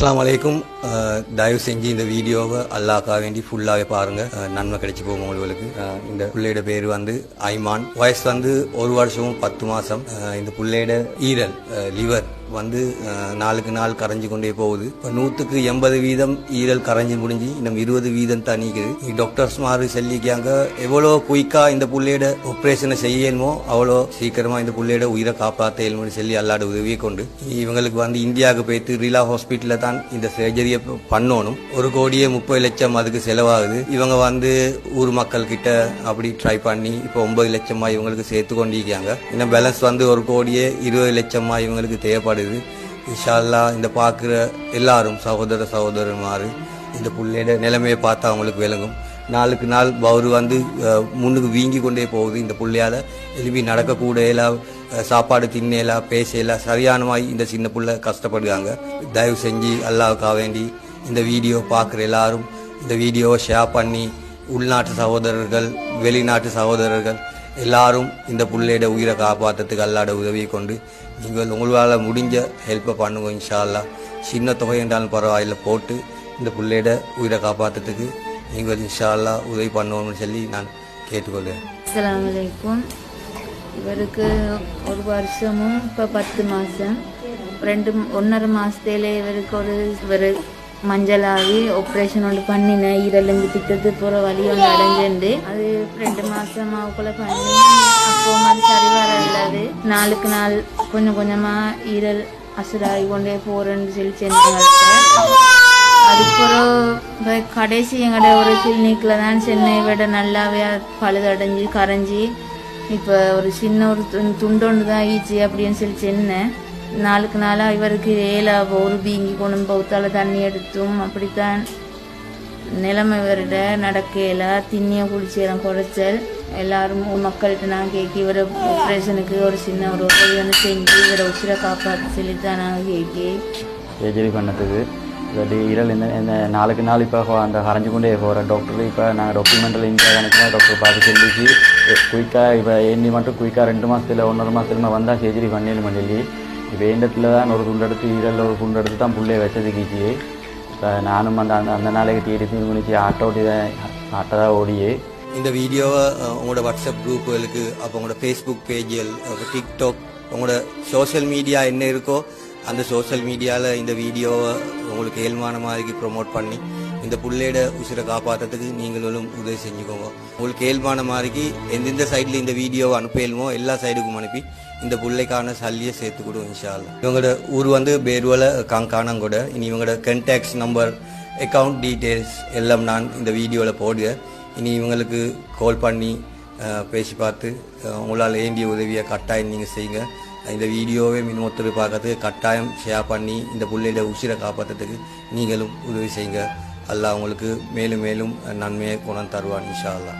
அஸ்லாம் வலைக்கும் தயவு செஞ்சு இந்த வீடியோவை அல்லாக்கா வேண்டி ஃபுல்லாகவே பாருங்க நன்மை கிடைச்சி போகும் உங்களுக்கு இந்த பிள்ளையோட பேர் வந்து ஐமான் வயசு வந்து ஒரு வருஷமும் பத்து மாசம் இந்த பிள்ளையோட ஈரல் லிவர் வந்து நாளுக்கு நாள் கரைஞ்சு கொண்டே போகுது. இப்போ நூற்றுக்கு எண்பது வீதம் ஈரல் கரைஞ்சு முடிஞ்சு இன்னும் இருபது வீதம் தான் நீக்குது டாக்டர்ஸ் மாதிரி சொல்லிக்காங்க எவ்வளோ குயிக்காக இந்த புள்ளையோட ஆப்ரேஷனை செய்யணுமோ அவ்வளோ சீக்கிரமாக இந்த பிள்ளையோட உயிரை காப்பாற்ற சொல்லி அல்லாட உதவியை கொண்டு இவங்களுக்கு வந்து இந்தியாவுக்கு போயிட்டு ரீலா ஹாஸ்பிட்டலில் தான் இந்த சர்ஜரியை பண்ணணும். ஒரு கோடியே முப்பது லட்சம் அதுக்கு செலவாகுது. இவங்க வந்து ஊர் மக்கள் கிட்ட அப்படி ட்ரை பண்ணி இப்போ ஒன்பது லட்சமாக இவங்களுக்கு சேர்த்து கொண்டிருக்காங்க இன்னும் பேலன்ஸ் வந்து ஒரு கோடியே இருபது லட்சமாக இவங்களுக்கு தேவைப்படுது. மாறுது இன்ஷால்லா இந்த பார்க்குற எல்லாரும் சகோதர சகோதரமாரு இந்த புள்ளையோட நிலைமையை பார்த்தா அவங்களுக்கு விளங்கும். நாளுக்கு நாள் பவுரு வந்து முன்னுக்கு வீங்கி கொண்டே போகுது. இந்த பிள்ளையால் எழுப்பி நடக்கக்கூட சாப்பாடு தின்னேலா பேசலா சரியானமாய் இந்த சின்ன பிள்ளை கஷ்டப்படுறாங்க தயவு செஞ்சு அல்லாவுக்காக வேண்டி இந்த வீடியோ பார்க்குற எல்லாரும் இந்த வீடியோவை ஷேர் பண்ணி உள்நாட்டு சகோதரர்கள் வெளிநாட்டு சகோதரர்கள் எல்லாரும் இந்த புள்ளையோட உயிரை காப்பாற்றுறதுக்கு அல்லாட உதவியை கொண்டு நீங்கள் உங்களால் முடிஞ்ச ஹெல்ப்பை பண்ணுங்க இன்ஷால்லா சின்ன தொகை என்றாலும் பரவாயில்ல போட்டு இந்த புள்ளையோட உயிரை காப்பாற்றுறதுக்கு நீங்கள் இன்ஷால்லா உதவி பண்ணுவோம்னு சொல்லி நான் கேட்டுக்கொள்கிறேன். அஸ்லாம் வலைக்கும் இவருக்கு ஒரு வருஷமும் இப்போ பத்து மாதம் ரெண்டு ஒன்றரை மாதத்துல இவருக்கு ஒரு இவர் மஞ்சளாகி ஆப்ரேஷன் ஒன்று பண்ணினேன். ஈரலுந்து திட்டத்து போகிற வழி ஒன்று அடைஞ்சிருந்து. அது ரெண்டு மாதமாவுக்குள்ளே பண்ணி அப்போ மாதிரி சரி வர நாளுக்கு நாள் கொஞ்சம் கொஞ்சமாக ஈரல் அசுராகி கொண்டே போகிறேன்னு சொல்லி சென்னை அதுக்கப்புறம் இப்போ கடைசி எங்கட ஒரு கிளினிக்கில் தான் சென்னை விட நல்லாவே பழுதடைஞ்சு கரைஞ்சி இப்போ ஒரு சின்ன ஒரு துண்டு துண்டொன்று தான் ஈச்சு அப்படின்னு சொல்லி சென்னேன். நாளுக்கு நாளாக இவருக்கு ஏலா ஒரு பீங்கி கொண்டு பௌத்தால தண்ணி எடுத்தும். அப்படித்தான் நிலைமை இவர்கிட்ட நடக்கையில திண்ணிய குளிச்சேரம் குறைச்சல். எல்லாரும் மக்கள்கிட்ட நான் கேட்கி இவரை ஆப்ரேஷனுக்கு ஒரு சின்ன ஒரு உதவி வந்து செஞ்சு இவரை உசிரை காப்பாற்ற சொல்லி தான் கேட்கி சர்ஜரி பண்ணதுக்கு இல்லாட்டி இரல் இந்த இந்த நாளுக்கு நாள் இப்போ அந்த கரைஞ்சு கொண்டே போகிற டாக்டர் இப்போ நாங்கள் டாக்குமெண்டில் இந்தியா கணக்கில் டாக்டர் பார்த்து சொல்லிச்சு. குயிக்காக இப்போ எண்ணி மட்டும் குயிக்காக ரெண்டு மாதத்தில் ஒன்றரை மாதத்துலமா வந்தால் சர்ஜரி பண்ணிடணும் சொல்லி. இப்போ தான் ஒரு துண்டு எடுத்து ஈரல் ஒரு துண்டு எடுத்து தான் புள்ளைய வச்சதுக்கிச்சு இப்போ நானும் அந்த அந்த அந்த நாளைக்கு தேடி தீர்வு முடிச்சு ஆட்டோ ஓட்டி தான் ஆட்டோ தான் ஓடியே. இந்த வீடியோவை உங்களோட வாட்ஸ்அப் குரூப்புகளுக்கு அப்போ உங்களோட ஃபேஸ்புக் பேஜில் டிக்டாக் உங்களோட சோஷியல் மீடியா என்ன இருக்கோ அந்த சோஷியல் மீடியாவில் இந்த வீடியோவை உங்களுக்கு ஏழ்மான மாதிரி ப்ரொமோட் பண்ணி இந்த புள்ளையோட உசிரை காப்பாற்றுறதுக்கு நீங்களும் உதவி செஞ்சுக்கோங்க. உங்களுக்கு ஏழ்மான மாதிரிக்கு எந்தெந்த சைடில் இந்த வீடியோவை அனுப்பலுமோ எல்லா சைடுக்கும் அனுப்பி இந்த புள்ளைக்கான சல்லியை சேர்த்து கொடுவோம் இன்ஷா இவங்களோட ஊர் வந்து பேர்வல காங்கானங்கூட இனி இவங்களோட கண்டாக்ட்ஸ் நம்பர் அக்கவுண்ட் டீட்டெயில்ஸ் எல்லாம் நான் இந்த வீடியோவில் போடுவேன். இனி இவங்களுக்கு கால் பண்ணி பேசி பார்த்து உங்களால் வேண்டிய உதவியை கட்டாயம் நீங்கள் செய்யுங்க. இந்த வீடியோவை மின் பார்க்கறதுக்கு கட்டாயம் ஷேர் பண்ணி இந்த புள்ளையில உசிரை காப்பாற்றுறதுக்கு நீங்களும் உதவி செய்யுங்க. அல்லாஹ் உங்களுக்கு மேலும் மேலும் நன்மையை குணம் தருவான் இன்ஷா அல்லா